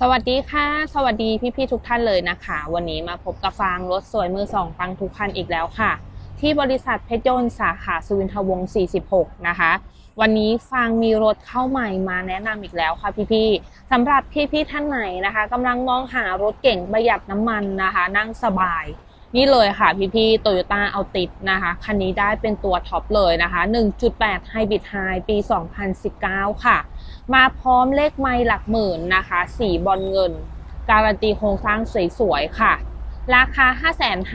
สวัสดีค่ะ สวัสดีพี่ๆทุกท่านเลยนะคะ วันนี้มาพบกับฟางรถสวยมือสองฟังทุกคันอีกแล้วค่ะ ที่บริษัทเพชรยนต์สาขาสุวินทวงศ์46 นะคะ วันนี้ฟางมีรถเข้าใหม่มาแนะนำอีกแล้วค่ะพี่ๆสำหรับพี่ๆท่านไหนนะคะกำลังมองหารถเก่งประหยัดน้ำมันนะคะ นั่งสบาย นี่เลยค่ะพี่ๆโตโยต้าเอาติดนะคะ คันนี้ได้เป็นตัวท็อปเลยนะคะ 1.8 Hybrid High ปี 2019 ค่ะ มาพร้อมเลขไมล์หลักหมื่นนะคะ สีบอลเงิน การันตีโครงสร้างสวยๆ ค่ะ ราคา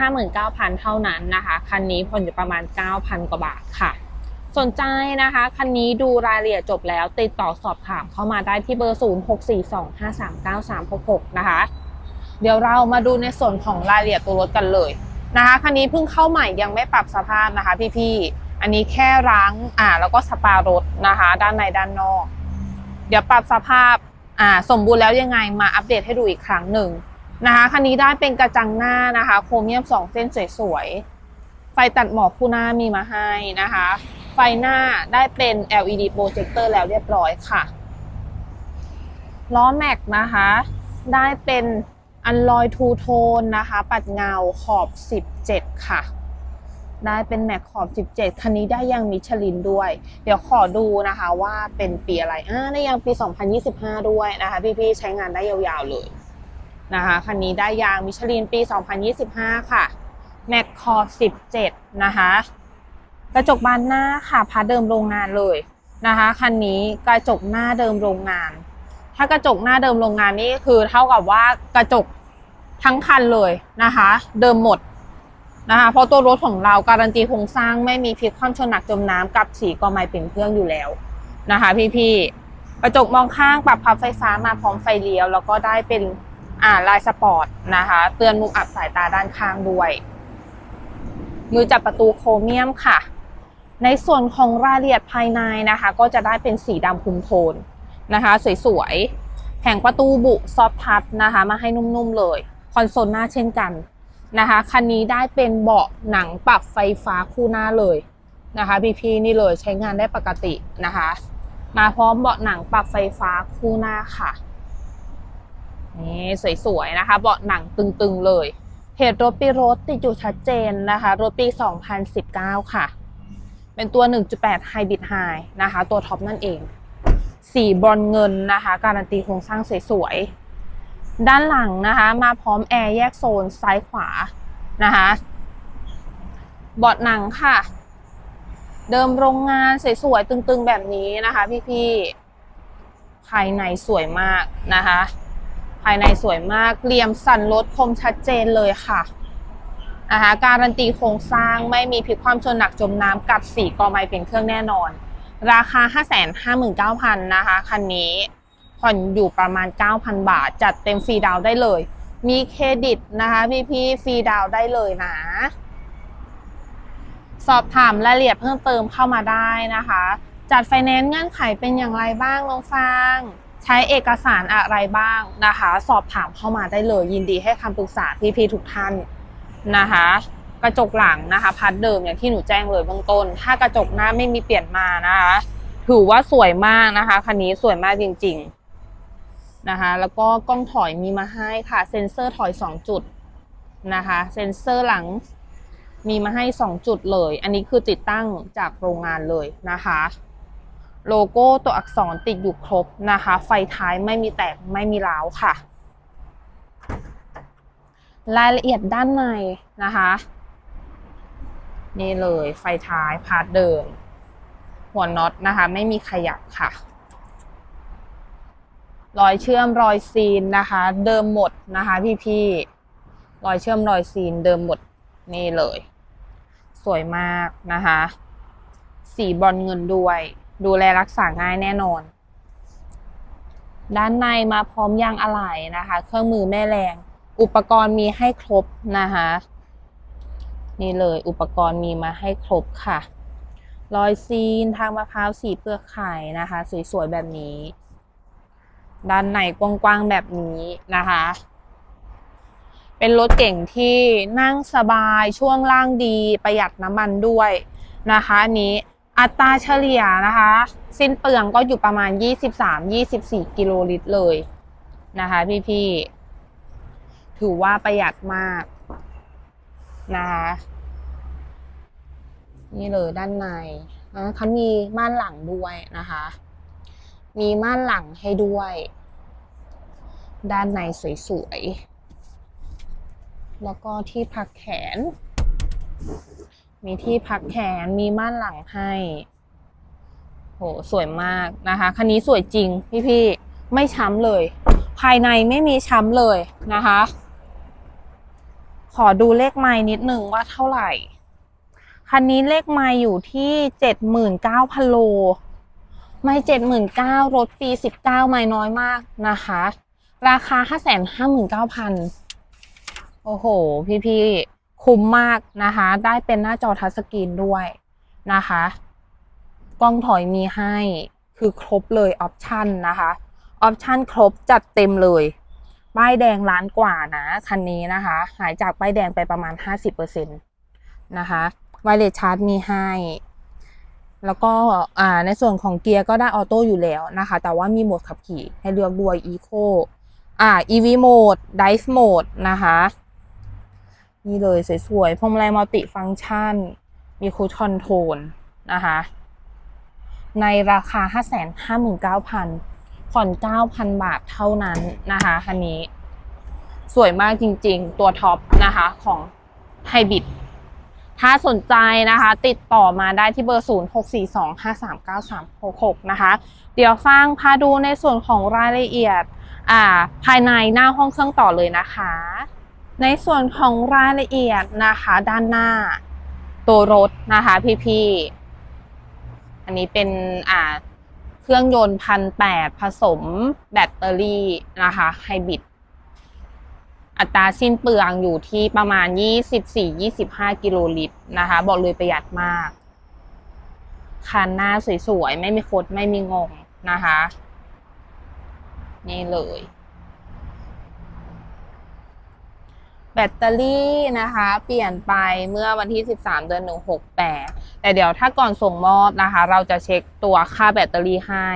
559,000 เท่านั้นนะคะ คันนี้ผ่อนอยู่ประมาณ 9,000 กว่าบาทค่ะ สนใจนะคะ คันนี้ดูรายละเอียดจบแล้ว ติดต่อสอบถามเข้ามาได้ที่เบอร์ 0642539366 นะคะ เดี๋ยวเรามาดูในส่วนของรายละเอียดตัวรถกันเลยนะคะคันนี้เพิ่งเข้าใหม่ยังไม่ปรับสภาพนะคะพี่ๆอันนี้แค่ล้างอ่าแล้วก็สปารถนะคะ ด้านในด้านนอก เดี๋ยวปรับสภาพอ่าสมบูรณ์แล้วยังไงมาอัปเดตให้ดูอีกครั้งหนึ่งนะคะคันนี้ได้เป็นกระจังหน้านะคะ โครเมียมสองเส้นสวยๆไฟตัดหมอกคู่หน้ามีมาให้นะคะ ไฟหน้าได้เป็น LED โปรเจคเตอร์แล้วเรียบร้อยค่ะล้อแม็กนะคะ ได้เป็น อันลอยทูโทนนะคะ ปัดเงาขอบ 17 ค่ะ ได้เป็นแม็กขอบ 17 คันนี้ได้ยังมิชลินด้วย เดี๋ยวขอดูนะคะว่าเป็นปีอะไรอ่าได้ยังปี 2025 ด้วยนะคะ พี่ๆใช้งานได้ยาวๆเลยนะคะคันนี้ได้ยางมิชลินปี 2025 ค่ะแม็กขอบ17 นะคะ กระจกบานหน้าค่ะพาเดิมโรงงานเลยนะคะคันนี้กระจกหน้าเดิมโรงงาน ถ้ากระจกหน้าเดิมโรงงานนี่คือเท่ากับว่ากระจกทั้งคันเลยนะคะ เดิมหมดนะคะเพราะตัวรถของเราการันตีโครงสร้างไม่มีพลิกคว่ำชนหนักจมน้ำกับสีกอไม้เป็นเครื่องอยู่แล้วนะคะ พี่ๆกระจกมองข้างปรับพับไฟฟ้ามาพร้อมไฟเลี้ยว แล้วก็ได้เป็นอ่าลายสปอร์ตนะคะ เตือนมุมอับสายตาด้านข้างด้วยมือจับประตูโครเมียมค่ะ ในส่วนของรายละเอียดภายในนะคะ ก็จะได้เป็นสีดำคุมโทน นะคะสวยๆแผงประตูบุซอฟทัชนะคะ มาให้นุ่มๆเลยคอนโซลหน้าเช่นกันนะคะคันนี้ได้เป็นเบาะหนังปรับไฟฟ้าคู่หน้าเลยนะคะพี่ๆนี่เลยใช้งานได้ปกตินะคะ มาพร้อมเบาะหนังปรับไฟฟ้าคู่หน้าค่ะนี่สวยๆนะคะ เบาะหนังตึงๆเลยเพจรถปีรถติดอยู่ชัดเจนนะคะ รถปี 2019 ค่ะ เป็นตัว 1.8 Hybrid High นะคะ ตัวท็อปนั่นเอง สีบรอนเงินนะคะ การันตีโครงสร้างสวยๆ ด้านหลังนะคะ มาพร้อมแอร์แยกโซนซ้ายขวานะคะเบาะหนังค่ะ เดิมโรงงานสวยๆตึงๆแบบนี้นะคะพี่ๆภายในสวยมากนะคะ ภายในสวยมากเหลี่ยมสันรถคมชัดเจนเลยค่ะนะคะการันตีโครงสร้างไม่มีพลิกความชนหนักจมน้ำกับสีกอไม้เป็นเครื่องแน่นอน ราคา 559,000นะคะ คันนี้ผ่อนอยู่ประมาณ 9,000 บาท จัดเต็มฟรีดาวได้เลย มีเครดิตนะคะพี่พี่ฟรีดาวได้เลยนะ สอบถามรายละเอียดเพิ่มเติมเข้ามาได้นะคะ จัดไฟแนนซ์เงื่อนไขเป็นอย่างไรบ้างน้องฟางใช้เอกสารอะไรบ้างนะคะ สอบถามเข้ามาได้เลย ยินดีให้คำปรึกษาพี่พี่ทุกท่านนะคะ กระจกหลังนะคะพัดเดิมอย่างที่หนูแจ้งเลยเบื้องต้น ถ้ากระจกหน้าไม่มีเปลี่ยนมานะคะ ถือว่าสวยมากนะคะคันนี้สวยมากจริง ๆนะคะ แล้วก็กล้องถอยมีมาให้ค่ะ เซ็นเซอร์ถอย 2 จุดนะคะ เซ็นเซอร์หลังมีมาให้ 2 จุดเลย อันนี้คือติดตั้งจากโรงงานเลยนะคะ โลโก้ตัวอักษรติดอยู่ครบนะคะ ไฟท้ายไม่มีแตกไม่มีร้าวค่ะ รายละเอียดด้านในนะคะ นี่เลยไฟท้ายพาร์ทเดิม หัวน็อตนะคะ ไม่มีขยับค่ะ รอยเชื่อมรอยซีนนะคะ เดิมหมดนะคะพี่พี่ๆรอยเชื่อมรอยซีนเดิมหมดนี่เลย สวยมากนะคะ สีบอลเงินด้วย ดูแลรักษาง่ายแน่นอน ด้านในมาพร้อมยางอะไหล่นะคะ เครื่องมือแม่แรง อุปกรณ์มีให้ครบนะคะ นี่เลยอุปกรณ์มีมาให้ครบค่ะรอยซีนทางมะพร้าวสีเปลือกไข่นะคะ สวยๆแบบนี้ ด้านในกว้างๆแบบนี้นะคะ เป็นรถเก่งที่นั่งสบายช่วงล่างดีประหยัดน้ำมันด้วยนะคะอันนี้อัตราเฉลี่ยนะคะ สิ้นเปลืองก็อยู่ประมาณ 23-24 กิโลลิตรเลยนะคะพี่ๆถือว่าประหยัดมาก นะคะ นี่เลยด้านในนะคะมีม่านหลังด้วยนะคะ มีม่านหลังให้ด้วย ด้านในสวยๆ แล้วก็ที่พักแขน มีที่พักแขน มีม่านหลังให้ โห สวยมากนะคะ คันนี้สวยจริงพี่ๆ ไม่ช้ำเลย ภายในไม่มีช้ำเลยนะคะ ขอดูเลขไม้นิดนึงว่าเท่าไหร่ คันนี้เลขไม้อยู่ที่เจ็ดหมื่นเก้าพันโล ไม่เจ็ดหมื่นเก้ารถปีสิบเก้าไม่น้อยมากนะคะ ราคาห้าแสนห้าหมื่นเก้าพันโอ้โห พี่ๆ คุ้มมากนะคะ ได้เป็นหน้าจอทัชสกรีนด้วยนะคะ กล้องถอยมีให้ คือครบเลยออปชันนะคะ ออปชันครบจัดเต็มเลย ป้ายแดงล้านกว่านะคันนี้นะคะ หายจากป้ายแดงไปประมาณ 50%นะคะไวเลสชาร์จมีให้ แล้วก็อ่าในส่วนของเกียร์ก็ได้ออโต้อยู่แล้วนะคะ แต่ว่ามีโหมดขับขี่ให้เลือกด้วย Eco อ่า EV Mode Drive Mode นะคะ นี่เลยสวยๆพวงมาลัยมัลติฟังก์ชัน มีคูชอนโทรลนะคะ ในราคา 559,000 ผ่อน 9,000 บาทเท่านั้นนะคะคันนี้ สวยมากจริงๆ ตัวท็อปนะคะของไฮบิดถ้าสนใจนะคะ ติดต่อมาได้ที่เบอร์ 0642539366 นะคะ เดี๋ยวฟังพาดูในส่วนของรายละเอียดอ่าภายในหน้าห้องเครื่องต่อเลยนะคะ ในส่วนของรายละเอียดนะคะ ด้านหน้าตัวรถนะคะพี่ๆอันนี้เป็นอ่า เครื่องยนต์พันแปดผสมแบตเตอรี่นะคะไฮบริดอัตราสิ้นเปลืองอยู่ที่ประมาณ 24-25 กิโลลิตรนะคะ บอกเลยประหยัดมาก คันหน้าสวยๆ ไม่มีคดไม่มีงงนะคะ นี่เลย แบตเตอรี่นะคะ เปลี่ยนไปเมื่อวันที่ 13 เดือน 1 6 8 แต่เดี๋ยวถ้าก่อนส่งมอบนะคะ เราจะเช็คตัวค่าแบตเตอรี่ให้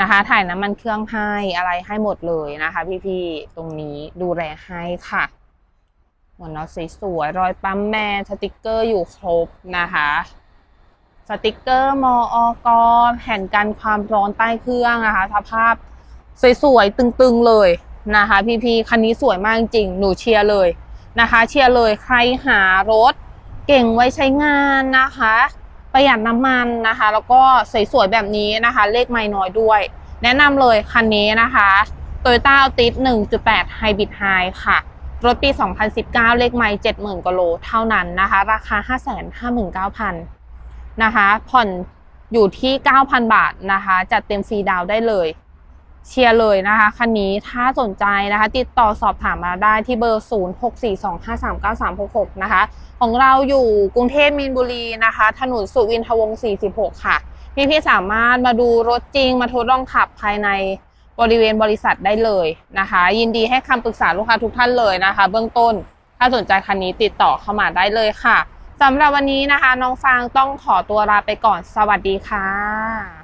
นะคะ ถ่ายน้ำมันเครื่องให้อะไรให้หมดเลยนะคะ พี่ๆตรงนี้ดูแลให้ค่ะหมวกน็อตสวยๆรอยปั๊มแม่สติกเกอร์อยู่ครบนะคะสติกเกอร์มออกแผ่นกันความร้อนใต้เครื่องนะคะ สภาพสวยๆตึงๆเลยนะคะ พี่ๆคันนี้สวยมากจริงหนูเชียร์เลยนะคะ เชียร์เลยใครหารถ เก่งไว้ใช้งานนะคะ ประหยัดน้ำมันนะคะ แล้วก็สวยๆแบบนี้นะคะ เลขไม่น้อยด้วย แนะนำเลยคันนี้นะคะ Toyota Altis 1.8 Hybrid High ค่ะ รถปี 2019 เลขไม่70,000กว่าโลเท่านั้นนะคะ ราคา 559,000นะคะ ผ่อนอยู่ที่ 9,000 บาทนะคะ จัดเต็มฟรีดาวได้เลย เชียร์เลยนะคะ คันนี้ถ้าสนใจนะคะ ติดต่อสอบถามมาได้ที่เบอร์ 0642539366 นะคะ ของเราอยู่กรุงเทพมีนบุรีนะคะ ถนนสุวินทวงศ์46 ค่ะ พี่ๆสามารถมาดูรถจริงมาทดลองขับภายในบริเวณบริษัทได้เลยนะคะ ยินดีให้คำปรึกษาลูกค้าทุกท่านเลยนะคะ เบื้องต้น ถ้าสนใจคันนี้ติดต่อเข้ามาได้เลยค่ะสำหรับวันนี้นะคะ น้องฟางต้องขอตัวลาไปก่อนสวัสดีค่ะ